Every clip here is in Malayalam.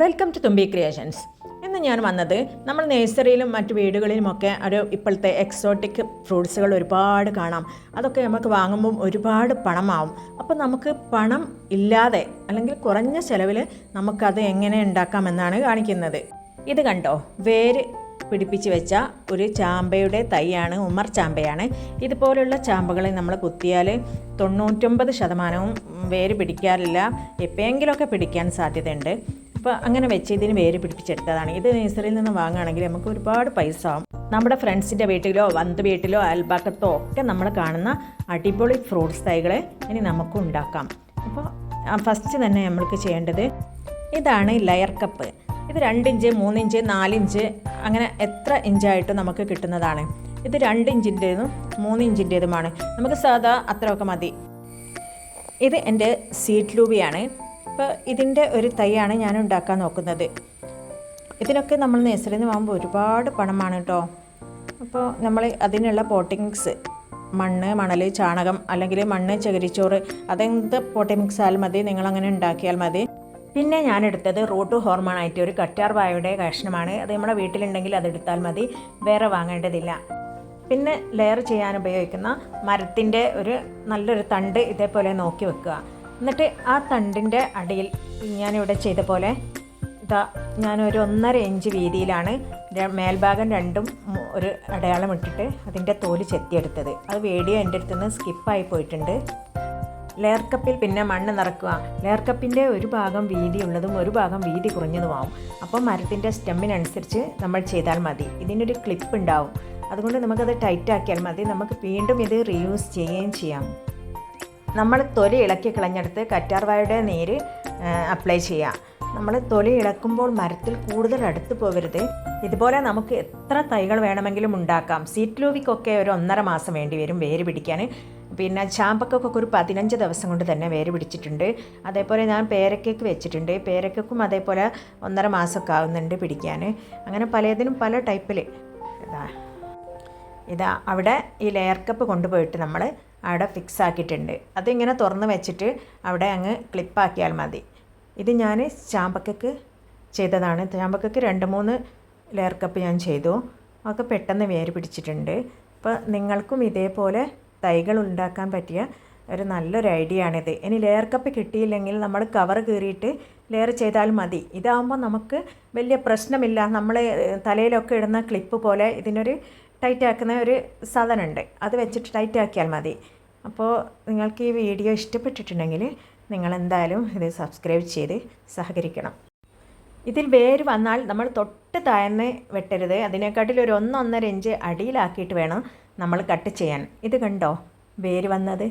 വെൽക്കം ടു തുമ്പി ക്രിയേഷൻസ് ഇന്ന് ഞാൻ വന്നത് നമ്മൾ നേഴ്സറിയിലും മറ്റ് വീടുകളിലുമൊക്കെ ഒരു ഇപ്പോഴത്തെ എക്സോട്ടിക് ഫ്രൂട്ട്സുകൾ ഒരുപാട് കാണാം. അതൊക്കെ നമുക്ക് വാങ്ങുമ്പം ഒരുപാട് പണമാവും. അപ്പോൾ നമുക്ക് പണം ഇല്ലാതെ അല്ലെങ്കിൽ കുറഞ്ഞ ചിലവിൽ നമുക്കത് എങ്ങനെ ഉണ്ടാക്കാമെന്നാണ് കാണിക്കുന്നത്. ഇത് കണ്ടോ? വേര് പിടിപ്പിച്ച് വെച്ച ഒരു ചാമ്പയുടെ തൈയാണ് ഉമ്മർ ചാമ്പയാണ്. ഇതുപോലുള്ള ചാമ്പകളെ നമ്മൾ കുത്തിയാൽ തൊണ്ണൂറ്റൊമ്പത് ശതമാനവും വേര് പിടിക്കാറില്ല. എപ്പോഴെങ്കിലുമൊക്കെ പിടിക്കാൻ സാധ്യതയുണ്ട്. അപ്പോൾ അങ്ങനെ വെച്ച് ഇതിന് വേര് പിടിപ്പിച്ചെടുത്തതാണ്. ഇത് നേഴ്സറിയിൽ നിന്ന് വാങ്ങുകയാണെങ്കിൽ നമുക്ക് ഒരുപാട് പൈസ ആവും. നമ്മുടെ ഫ്രണ്ട്സിന്റെ വീട്ടിലോ വന്ത് വീട്ടിലോ അയൽപക്കത്തോ ഒക്കെ നമ്മൾ കാണുന്ന അടിപൊളി ഫ്രൂട്ട്സ് തൈകളെ ഇനി നമുക്ക് ഉണ്ടാക്കാം. അപ്പോൾ ഫസ്റ്റ് തന്നെ നമ്മൾക്ക് ചെയ്യേണ്ടത് ഇതാണ് ലെയർ കപ്പ് ഇത് രണ്ടിഞ്ച് മൂന്നിഞ്ച് നാലിഞ്ച് അങ്ങനെ എത്ര ഇഞ്ചായിട്ട് നമുക്ക് കിട്ടുന്നതാണ്. ഇത് രണ്ട് ഇഞ്ചിന്റേതും മൂന്ന് ഇഞ്ചിന്റേതുമാണ് നമുക്ക് സാധാ അത്രയൊക്കെ മതി. ഇത് എന്റെ സീറ്റ് ലൂബിയാണ് അപ്പോൾ ഇതിന്റെ ഒരു തൈയാണ് ഞാൻ ഉണ്ടാക്കാൻ നോക്കുന്നത്. ഇതിനൊക്കെ നമ്മൾ നഴ്സറിയിൽ വാങ്ങുമ്പോൾ ഒരുപാട് പണമാണ് കേട്ടോ അപ്പോൾ നമ്മൾ അതിനുള്ള പോട്ടിങ്സ് മണ്ണ് മണൽ ചാണകം അല്ലെങ്കിൽ മണ്ണ് ചകിരിച്ചോറ് അതെന്ത് പോട്ടി മിക്സ് ആയാലും മതി. നിങ്ങളങ്ങനെ ഉണ്ടാക്കിയാൽ മതി. പിന്നെ ഞാൻ എടുത്തത് റൂട്ട് ഹോർമോൺ ആയിട്ട് ഒരു കറ്റാർ വാഴയുടെ കഷ്ണമാണ്. അത് നമ്മുടെ വീട്ടിലുണ്ടെങ്കിൽ അതെടുത്താൽ മതി. വേറെ വാങ്ങേണ്ടതില്ല. പിന്നെ ലെയർ ചെയ്യാൻ ഉപയോഗിക്കുന്ന മരത്തിന്റെ ഒരു നല്ലൊരു തണ്ട് ഇതേപോലെ നോക്കി വെക്കുക. എന്നിട്ട് ആ തണ്ടിന്റെ അടിയിൽ ഞാനിവിടെ ചെയ്ത പോലെ ഇതാ ഞാനൊരു ഒന്നര ഇഞ്ച് വീതിയിലാണ് മേൽഭാഗം രണ്ടും ഒരു അടയാളം ഇട്ടിട്ട് അതിന്റെ തോൽ ചെത്തിയെടുത്തത്. അത് വീഡിയോ എന്റെ അടുത്ത് നിന്ന് സ്കിപ്പായി പോയിട്ടുണ്ട്. ലെയർ കപ്പിൽ പിന്നെ മണ്ണ് നിറക്കുക. ലെയർ കപ്പിന്റെ ഒരു ഭാഗം വീതിയുള്ളതും ഒരു ഭാഗം വീതി കുറഞ്ഞതുമാവും. അപ്പോൾ മരത്തിന്റെ സ്റ്റെമ്മിനനുസരിച്ച് നമ്മൾ ചെയ്താൽ മതി. ഇതിനൊരു ക്ലിപ്പ് ഉണ്ടാവും. അതുകൊണ്ട് നമുക്കത് ടൈറ്റാക്കിയാൽ മതി. നമുക്ക് വീണ്ടും ഇത് റീയൂസ് ചെയ്യുകയും ചെയ്യാം. നമ്മൾ തൊലി ഇളക്കി കളഞ്ഞെടുത്ത് കറ്റാർവാഴയുടെ നീര് അപ്ലൈ ചെയ്യാം. നമ്മൾ തൊലി ഇളക്കുമ്പോൾ മരത്തിൽ കൂടുതൽ അടുത്ത് പോകരുത്. ഇതുപോലെ നമുക്ക് എത്ര തൈകൾ വേണമെങ്കിലും ഉണ്ടാക്കാം. സീറ്റ് ലൂവിക്കൊക്കെ ഒരു ഒന്നര മാസം വേണ്ടി വരും വേര് പിടിക്കാൻ. പിന്നെ ചാമ്പക്കൊക്കെ ഒരു പതിനഞ്ച് ദിവസം കൊണ്ട് തന്നെ വേര് പിടിച്ചിട്ടുണ്ട്. അതേപോലെ ഞാൻ പേരക്കേക്ക് വെച്ചിട്ടുണ്ട്. പേരക്കൊക്കും അതേപോലെ ഒന്നര മാസമൊക്കെ ആവുന്നുണ്ട് പിടിക്കാൻ. അങ്ങനെ പലതിനും പല ടൈപ്പിൽ ഇതാ. ഇതാ അവിടെ ഈ ലെയർ കപ്പ് കൊണ്ടുപോയിട്ട് നമ്മൾ അവിടെ ഫിക്സ് ആക്കിയിട്ടുണ്ട്. അതിങ്ങനെ തുറന്ന് വെച്ചിട്ട് അവിടെ അങ്ങ് ക്ലിപ്പാക്കിയാൽ മതി. ഇത് ഞാൻ ചാമ്പക്കക്ക് ചെയ്തതാണ്. ചാമ്പക്കക്ക് രണ്ട് മൂന്ന് ലെയർ കപ്പ് ഞാൻ ചെയ്തു. ഒക്കെ പെട്ടെന്ന് വേര് പിടിച്ചിട്ടുണ്ട്. അപ്പോൾ നിങ്ങൾക്കും ഇതേപോലെ തൈകൾ ഉണ്ടാക്കാൻ പറ്റിയ ഒരു നല്ലൊരു ഐഡിയ ആണിത്. ഇനി ലെയർ കപ്പ് കിട്ടിയില്ലെങ്കിൽ നമ്മൾ കവർ കീറിയിട്ട് ലെയർ ചെയ്താൽ മതി. ഇതാകുമ്പോൾ നമുക്ക് വലിയ പ്രശ്നമില്ല. നമ്മൾ തലയിലൊക്കെ ഇടുന്ന ക്ലിപ്പ് പോലെ ഇതിനൊരു ടൈറ്റ് ആക്കുന്ന ഒരു സാധനമുണ്ട്. അത് വെച്ചിട്ട് ടൈറ്റ് ആക്കിയാൽ മതി. അപ്പോൾ നിങ്ങൾക്ക് ഈ വീഡിയോ ഇഷ്ടപ്പെട്ടിട്ടുണ്ടെങ്കിൽ നിങ്ങൾ എന്തായാലും ഇത് സബ്സ്ക്രൈബ് ചെയ്ത് സഹകരിക്കണം. ഇതിൽ വേര് വന്നാൽ നമ്മൾ തൊട്ട് താഴ്ന്ന് വെട്ടരുത്. അതിനെക്കാട്ടിൽ ഒരു ഒന്നൊന്നര ഇഞ്ച് അടിയിലാക്കിയിട്ട് വേണം നമ്മൾ കട്ട് ചെയ്യാൻ. ഇത് കണ്ടോ? വേര് വന്നത്.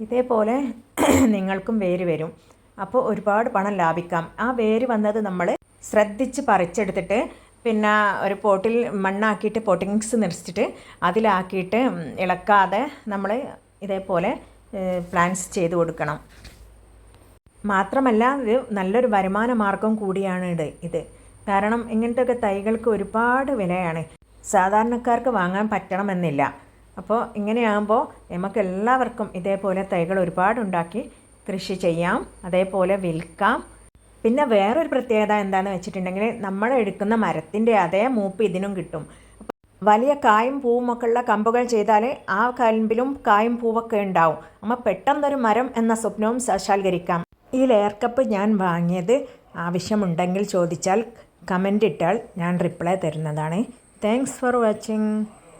ഇതേപോലെ നിങ്ങൾക്കും വേര് വരും. അപ്പോൾ ഒരുപാട് പണം ലാഭിക്കാം. ആ വേര് വന്നത് നമ്മൾ ശ്രദ്ധിച്ച് പറിച്ചെടുത്തിട്ട് പിന്നെ ഒരു പോട്ടിൽ മണ്ണാക്കിയിട്ട് പോട്ടിങ്സ് നിറച്ചിട്ട് അതിലാക്കിയിട്ട് ഇളക്കാതെ നമ്മൾ ഇതേപോലെ പ്ലാൻസ് ചെയ്ത് കൊടുക്കണം. മാത്രമല്ല ഇത് നല്ലൊരു വരുമാന മാർഗം കൂടിയാണ് ഇത് ഇത്. കാരണം ഇങ്ങനത്തെയൊക്കെ തൈകൾക്ക് ഒരുപാട് വിലയാണ്. സാധാരണക്കാർക്ക് വാങ്ങാൻ പറ്റണമെന്നില്ല. അപ്പോൾ ഇങ്ങനെയാകുമ്പോൾ നമുക്ക് എല്ലാവർക്കും ഇതേപോലെ തൈകൾ ഒരുപാട് ഉണ്ടാക്കി കൃഷി ചെയ്യാം അതേപോലെ വിൽക്കാം. പിന്നെ വേറൊരു പ്രത്യേകത എന്താണെന്ന് വെച്ചിട്ടുണ്ടെങ്കിൽ നമ്മൾ എടുക്കുന്ന മരത്തിന്റെ അതേ മൂപ്പ് ഇതിനും കിട്ടും. വലിയ കായും പൂവും ഒക്കെ ഉള്ള കമ്പുകൾ ചെയ്താലേ ആ കലമ്പിലും കായും പൂവൊക്കെ ഉണ്ടാവും. അമ്മ പെട്ടെന്നൊരു മരം എന്ന സ്വപ്നവും സാക്ഷാത്കരിക്കാം ഈ ലെയർ കപ്പ് ഞാൻ വാങ്ങിയത് ആവശ്യമുണ്ടെങ്കിൽ ചോദിച്ചാൽ കമന്റ് ഇട്ടാൽ ഞാൻ റിപ്ലൈ തരുന്നതാണ്. Thanks for watching